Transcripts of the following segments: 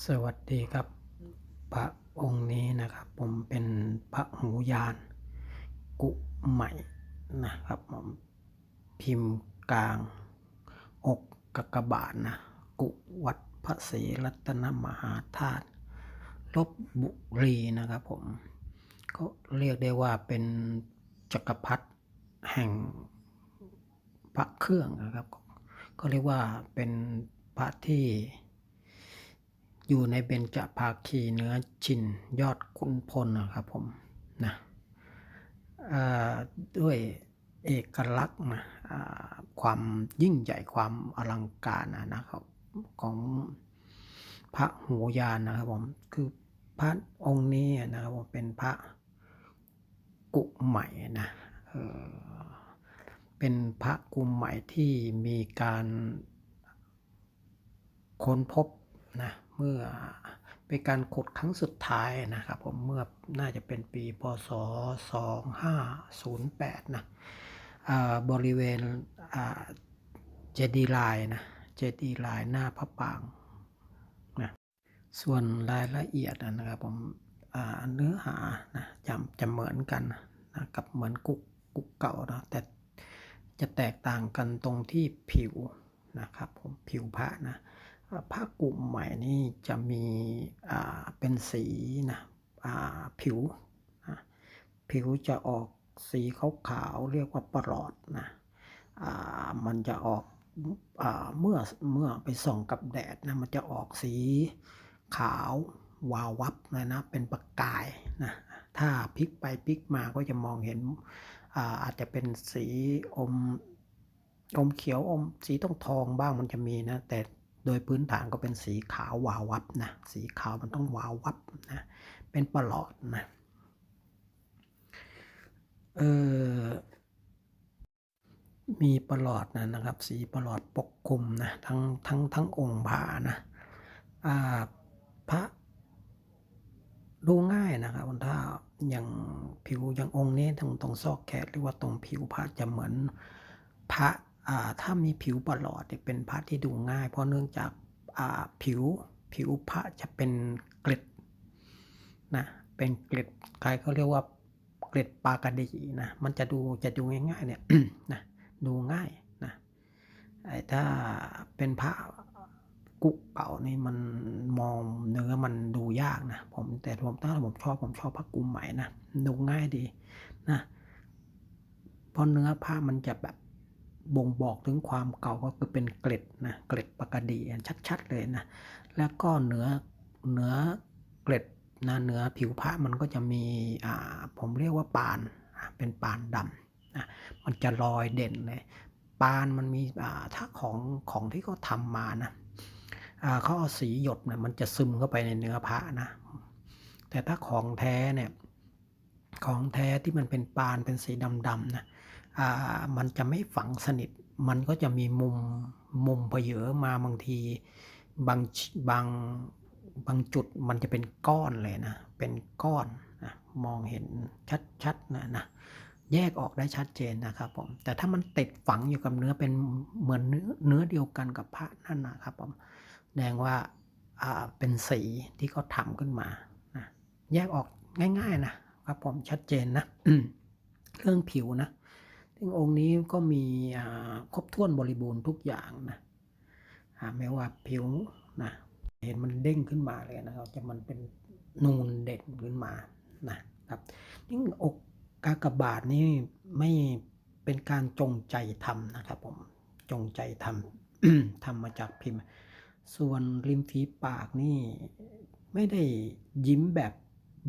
สวัสดีครับ พระองค์นี้นะครับ ผมเป็นพระหูยาน กุใหม่นะครับผมพิมพ์กลาง อกกกบาทนะ กุวัดพระศรีรัตนมหาธาตุลบบุรีนะครับผมก็เรียกได้ว่าเป็นจักรพรรดิแห่งพระเครื่องนะครับ ก็เรียกว่าเป็นพระที่ อยู่ในเบญจภาคีเนื้อชินยอดขุนพลนะครับผมนะด้วยเอกลักษณ์นะความยิ่งใหญ่ความอลังการนะนะครับของพระหูยานนะครับผมคือพระองค์นี้นะครับผมเป็นพระกุใหม่นะเเป็นพระกุใหม่ที่มีการค้นพบนะ มื่อเป็นการขุดครั้งสุดท้ายนะครับผมเมื่อน่าจะเป็นปีพศ 2508 นะบริเวณเจดีลายนะเจดีลายหน้าพระปรางนะส่วนรายละเอียดนะครับผมเนื้อหานะจะจะเหมือนกันนะกับเหมือนกุกกุกเก่านะแต่จะแตกต่างกันตรงที่ผิวนะครับผมผิวพระนะ ผ้ากลุ่มใหม่นี่จะมีเป็นสีนะผิว ผิวจะออกสีขาวๆเรียกว่าประหลอดนะมันจะออกเมื่อเมื่อไปส่องกับแดดนะมันจะออกสีขาววาววับนะนะเป็นประกายนะถ้าพลิกไปพลิกมาก็จะมองเห็นอาอาจจะเป็นสีอมอมเขียวอมสีทองทองบ้างมันจะมีนะแต่ โดยพื้นฐานก็เป็นสีขาววาววับนะ สีขาวมันต้องวาววับนะ เป็นประหลอดนะ เออมีประหลอดนะนะครับ สีประหลอดปกคลุมนะทั้งทั้งทั้งองค์พระนะอ่าพระดูง่ายนะครับถ้าอย่างผิวอย่างองค์นี้ตรงตรงซอกแขนหรือว่าตรงผิวพระจะเหมือนพระ ถ้ามีผิวประหลอดเป็นพระที่ดูง่าย เพราะเนื่องจากาผิวผิวพระจะเป็นเกล็ดนะเป็นเกล็ดใครเขาเรียกว่าเกล็ดปากระดีนะมันจะดูจะดูง่ายๆเนี่ยนะดูง่ายนะไอ้ถ้าเป็นพระกุเก่านี่มันมองเนื้อมันดูยากนะผมแต่ผมถ้าผมชอบผมชอบพระกุมใหม่นะดูง่ายดีนะเพราะเนื้อผ้ามันจะแบบ บ่งบอกถึงความเก่าก็คือเป็นเกล็ดนะเกล็ดปกดีชัดๆเลยนะแล้วก็เนื้อเนื้อเกล็ดนะเนื้อผิวผ้ามันก็จะมีอ่าผมเรียกว่าปานเป็นปานดำนะมันจะลอยเด่นเลยปานมันมีอ่าถ้าของของที่เขาทำมานะอ่าเขาเอาสีหยดเนี่ยมันจะซึมเข้าไปในเนื้อพระนะแต่ถ้าของแท้เนี่ยของแท้ที่มันเป็นปานเป็นสีดำๆนะ มันจะไม่ฝังสนิท มันก็จะมีมุมมุมเพเยอมาบางทีบางบางบางจุดมันจะเป็นก้อนเลยนะ เป็นก้อนนะมองเห็นชัดๆนะนะแยกออกได้ชัดเจนนะครับผม แต่ถ้ามันติดฝังอยู่กับเนื้อเป็นเหมือนเนื้อเนื้อเดียวกันกับพระนั่นนะครับผมแสดงว่าอ่าเป็นสีที่เขาทำขึ้นมานะแยกออกง่าย ๆ นะครับผมชัดเจนนะเรื่องผิวนะ ซึ่งองค์นี้ก็มีครบถ้วนบริบูรณ์ทุกอย่างนะไม่ว่าผิวนะเห็นมันเด้งขึ้นมาเลยนะครับจะมันเป็นนูนเด่นขึ้นมานะครับยิ่งอกกากบาทนี่ไม่เป็นการจงใจทำนะครับผมจงใจทำทำมาจากพิมพ์ ส่วนริมฝีปากนี่ไม่ได้ยิ้มแบบ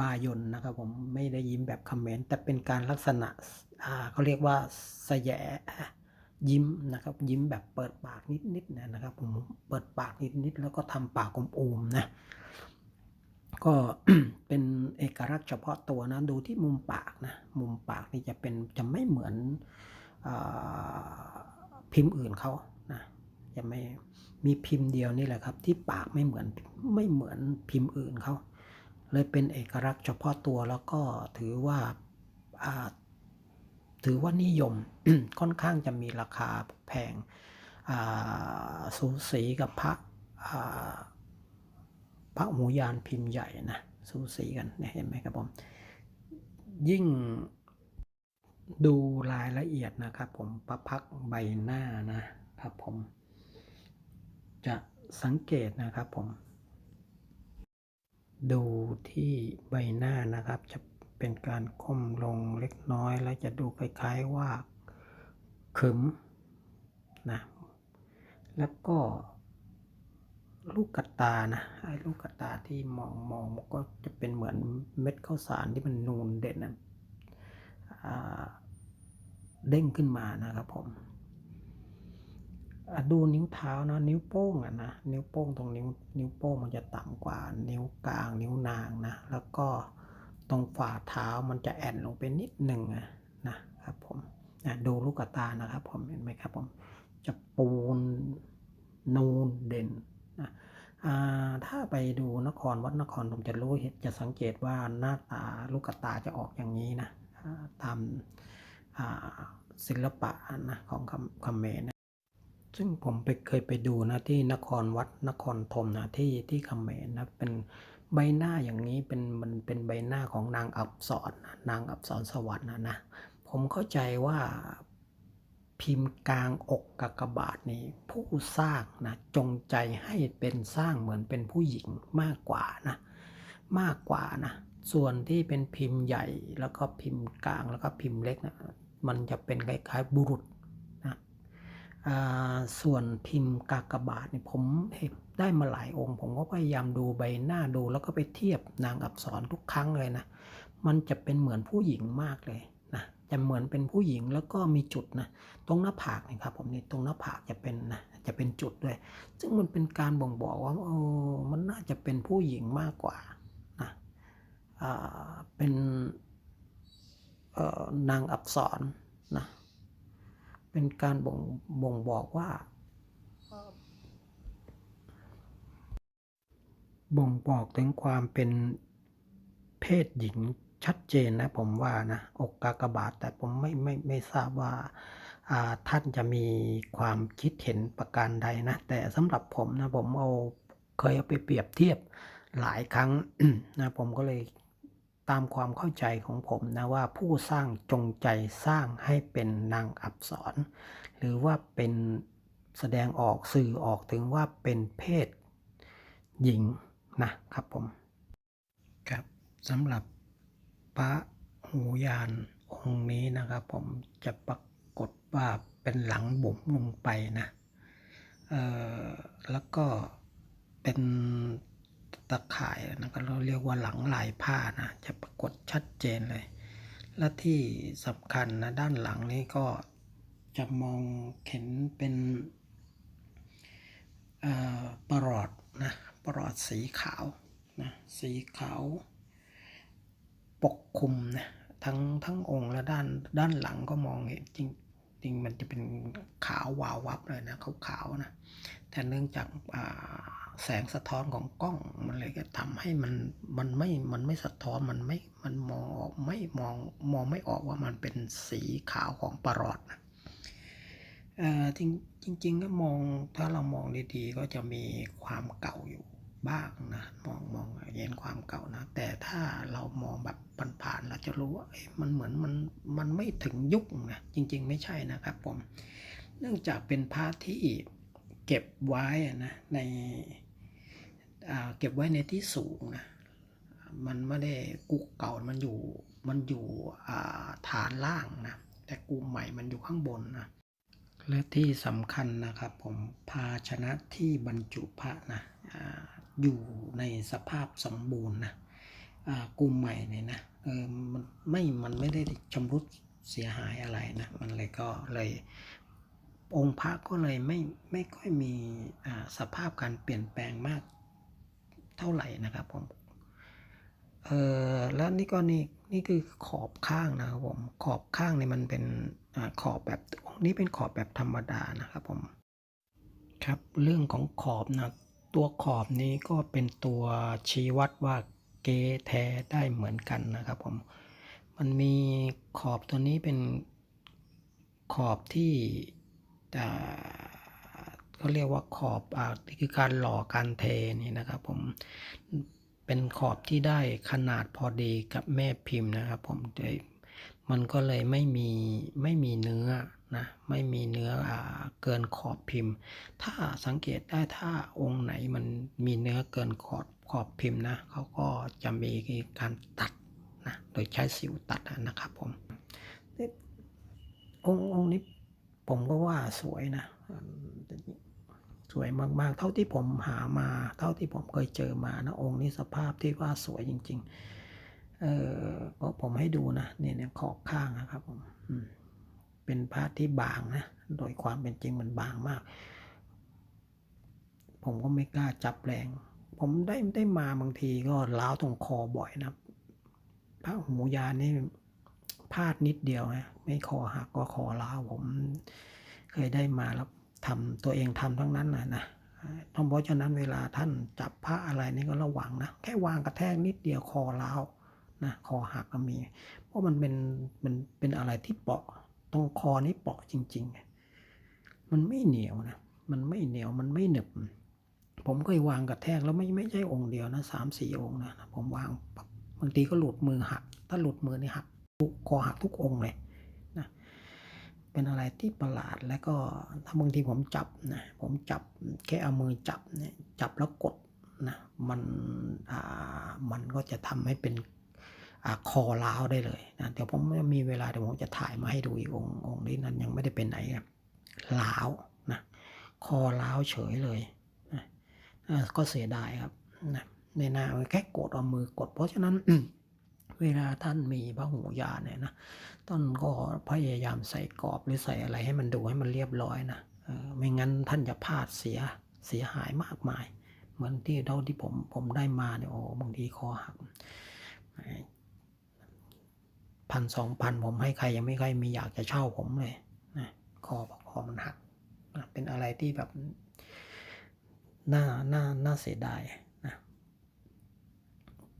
บายนนะครับผมไม่ได้ยิ้มแบบคอมเมนต์แต่เป็นการลักษณะ เขาเรียกว่าสแยะยิ้มนะครับ ยิ้มแบบเปิดปากนิดๆนะครับผมเปิดปากนิดๆแล้วก็ทำปากกลมๆนะก็เป็นเอกลักษณ์เฉพาะตัวนะดูที่มุมปากนะมุมปากนี่จะเป็นจะไม่เหมือนอพิมพ์อื่นเขานะจะไม่มีพิมพ์เดียวนี่แหละครับ ที่ปากไม่เหมือนไม่เหมือนพิมพ์อื่นเขาเลยเป็นเอกลักษณ์เฉพาะตัวแล้วก็ถือว่า ถือว่านิยมค่อนข้างจะมีราคาแพงสูสีกับพระพระหูยานพิมพ์ใหญ่นะสูสีกันเนี่ยเห็นไหมครับผมยิ่งดูรายละเอียดนะครับ ผมประพักใบหน้านะครับผม จะสังเกตนะครับผม ดูที่ใบหน้านะครับจะ เป็นการก้มลงเล็กน้อยและจะดูคล้ายๆว่าขึมนะแล้วก็ลูกกระตานะไอ้ลูกกระตาที่มองมองมันก็จะเป็นเหมือนเม็ดข้าวสารที่มันนูนเด่นนะเด้งขึ้นมานะครับผมดูนิ้วเท้านะนิ้วโป้งอะนะนิ้วโป้งตรงนิ้วนิ้วโป้งมันจะต่ำกว่านิ้วกลางนิ้วนางนะแล้วก็ ตรงฝ่าเท้ามันจะแอนลงไปนิดหนึ่งนะครับผมดูลูกกตานะครับผมเห็นไหมครับผมจะปูนนูนเด่นนะถ้าไปดูนครวัดนครผมจะรู้เห็นจะสังเกตว่าหน้าตาลูกกระตาจะออกอย่างนี้นะตามศิลปะนะของคำคำเมรนะซึ่งผมไปเคยไปดูนะที่นครวัดนครธมนะที่ที่คำเมรนะเป็น ใบหน้าอย่างนี้เป็นมันเป็นใบหน้าของนางอับสรนนางอับสรสวรรค์นะนะผมเข้าใจว่าพิมพ์กลางอกกากบาทนี้ผู้สร้างนะจงใจให้เป็นสร้างเหมือนเป็นผู้หญิงมากกว่านะมากกว่านะส่วนที่เป็นพิมพ์ใหญ่แล้วก็พิมพ์กลางแล้วก็พิมพ์เล็กนะมันจะเป็นคล้ายๆบุรุษ ส่วนพิมพ์กากบาทนี่ผมได้มาหลายองค์ ผมก็พยายามดูใบหน้าดูแล้วก็ไปเทียบนางอับสรทุกครั้งเลยนะ มันจะเป็นเหมือนผู้หญิงมากเลยนะจะเหมือนเป็นผู้หญิงแล้วก็มีจุดนะตรงหน้าผากนะครับผมนี่ตรงหน้าผากจะเป็นนะจะเป็นจุดด้วย ซึ่งมันเป็นการบ่งบอกว่าเออมันน่าจะเป็นผู้หญิงมากกว่านะเป็นนางอับสรนะ เป็นการบ่งบ่งบอกว่า บ่งบอกถึงความเป็นเพศหญิงชัดเจนนะผมว่านะอกกากบาทแต่ผมไม่ไม่ไม่ทราบว่าอ่าท่านจะมีความคิดเห็นประการใดนะ แต่สำหรับผมนะผมเอาเคยเอาไปเปรียบเทียบหลายครั้งนะผมก็เลย ตามความเข้าใจของผมนะว่าผู้สร้างจงใจสร้างให้เป็นนางอับสรหรือว่าเป็นแสดงออกสื่อออกถึงว่าเป็นเพศหญิงนะครับผมครับสำหรับพระหูยานองค์นี้นะครับผมจะปรากฏว่าเป็นหลังบุ๋มลงไปนะแล้วก็เป็น ตะข่ายนะก็เราเรียกว่าหลังลายผ้านะจะปรากฏชัดเจนเลย และที่สำคัญนะด้านหลังนี้ก็จะมองเห็นเป็นประหลอดนะประหลอดสีขาวนะสีขาว ปกคลุมนะทั้งทั้งองค์และด้านด้านหลังก็มองเห็นจริงจริงมันจะเป็นขาววาววับเลยนะขาวขาวๆนะแต่เนื่องจากอ่า แสงสะท้อนของกล้องมันเลยก็ทำให้มันมันไม่มันไม่สะท้อนมันไม่มันมองออกไม่มองมองไม่ออกว่ามันเป็นสีขาวของประหลอดนะเอ่อจริงจริงก็มองถ้าเรามองดีๆก็จะมีความเก่าอยู่บ้างนะมองมองเห็นความเก่านะ แต่ถ้าเรามองแบบผ่านๆเราจะรู้ว่ามันเหมือนมันมันไม่ถึงยุคนะจริง ๆ ไม่ใช่นะครับผม เนื่องจากเป็นพระที่เก็บไว้นะใน เก็บไว้ในที่สูงนะมันไม่ได้กุกเก่ามันอยู่มันอยู่ฐานล่างนะแต่กูใหม่มันอยู่ข้างบนนะและที่สำคัญนะครับผมภาชนะที่บรรจุพระนะออยู่ในสภาพสมบูรณ์นะกุมใหม่เนี่ยนะเออมันไม่มันไม่ได้ชำรุดเสียหายอะไรนะมันเลยก็เลยองค์พระก็เลยไม่ไม่ค่อยมีสภาพการเปลี่ยนแปลงมาก เท่าไหร่นะครับผมเออแล้วนี่ก็นี่นี่คือขอบข้างนะครับผมขอบข้างเนี่ยมันเป็นอขอบแบบนี่เป็นขอบแบบธรรมดานะครับผมครับเรื่องของขอบนะตัวขอบนี้ก็เป็นตัวชี้วัดว่าเกแท้ได้เหมือนกันนะครับผมมันมีขอบตัวนี้เป็นขอบที่อ่า เขาเรียกว่าขอบอ่าคือการหล่อการเทนี่นะครับผมเป็นขอบที่ได้ขนาดพอดีกับแม่พิมพ์นะครับผมโดยมันก็เลยไม่มีไม่มีเนื้อนะไม่มีเนื้ออ่าเกินขอบพิมพ์ ถ้าสังเกตได้ถ้าองค์ไหนมันมีเนื้อเกินขอบขอบพิมพ์นะเขาก็จะมีการตัดนะโดยใช้สิวตัดนะครับผมองค์องค์นี้ผมก็ว่าสวยนะ สวยมากๆ เท่าที่ผมหามา เท่าที่ผมเคยเจอมานะองค์นี้สภาพที่ว่าสวยจริง ๆ เออก็ผมให้ดูนะเนี่ยเนี่ยขอบข้างนะครับผมเป็นพระที่บางนะ โดยความเป็นจริงมันบางมาก ผมก็ไม่กล้าจับแรง ผมได้ได้มาบางทีก็ล้าวตรงคอบ่อยนะพระหูยานนี่พลาดนิดเดียวนะไม่คอหักก็คอล้าวผม เคยได้มาแล้ว ทำตัวเองทำทั้งนั้นนะนะต้องเพราะฉะนั้นเวลาท่านจับพระอะไรนี่ก็ระวังนะแค่วางกระแทกนิดเดียวคอล้าวนะคอหักก็มี เพราะมันเป็นมันเป็นอะไรที่เปาะตรงคอนี่เปาะจริง ๆ มันไม่เหนียวนะมันไม่เหนียวมันไม่หนึบ ผมเคยวางกระแทกแล้วไม่ไม่ใช่องค์เดียวนะสามสี่องค์นะผมวางบางทีก็หลุดมือหัก ถ้าหลุดมือนี่หักคอหักทุกองค์เลย เป็นอะไรที่ประหลาดแล้วก็ถ้าบางทีผมจับนะผมจับแค่เอามือจับเนี่ยจับแล้วกดนะมันอ่ามันก็จะทำให้เป็นอ่าคอล้าวได้เลยนะเดี๋ยวผมมีเวลาเดี๋ยวผมจะถ่ายมาให้ดูอีกองค์องค์นี้นั้นยังไม่ได้เป็นไหนครับล้าวนะคอล้าวเฉยเลยนะก็เสียดายครับนะในหน้าแค่กดเอามือกด เพราะฉะนั้น เวลาท่านมีพระหูยาเนี่ยนะต้นก็พยายามใส่กรอบหรือใส่อะไรให้มันดูให้มันเรียบร้อยนะเออไม่งั้นท่านจะพลาดเสียเสียหายมากมาย เหมือนที่เท่าที่ผมผมได้มาเนี่ยโอ้บางทีคอหักพันสองพันผมให้ใครยังไม่ใครมีอยากจะเช่าผมเลยนะคอคอมันหักนะเป็นอะไรที่แบบน่าน่าน่าเสียดายนะ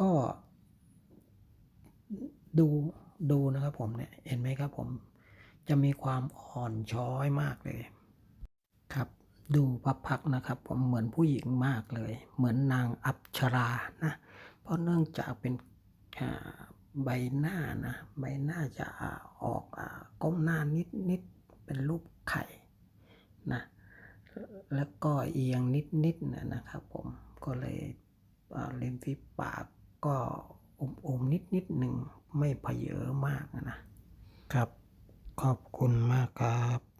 ก็ ดูดูนะครับผมเนี่ยเห็นไหมครับผมจะมีความอ่อนช้อยมากเลยครับ ดูพับพักนะครับ ผมเหมือนผู้หญิงมากเลย เหมือนนางอัปชรานะเพราะเนื่องจากเป็นใบหน้านะใบหน้าจะออกอก้มหน้านิดนิดเป็นรูปไข่นะแล้วก็เอียงนิดนิดนะนะครับผมก็เลยอ่าริมฝีปากก็ อมๆนิดนิดหนึ่งไม่เพเยอมากนะครับ ขอบคุณมากครับ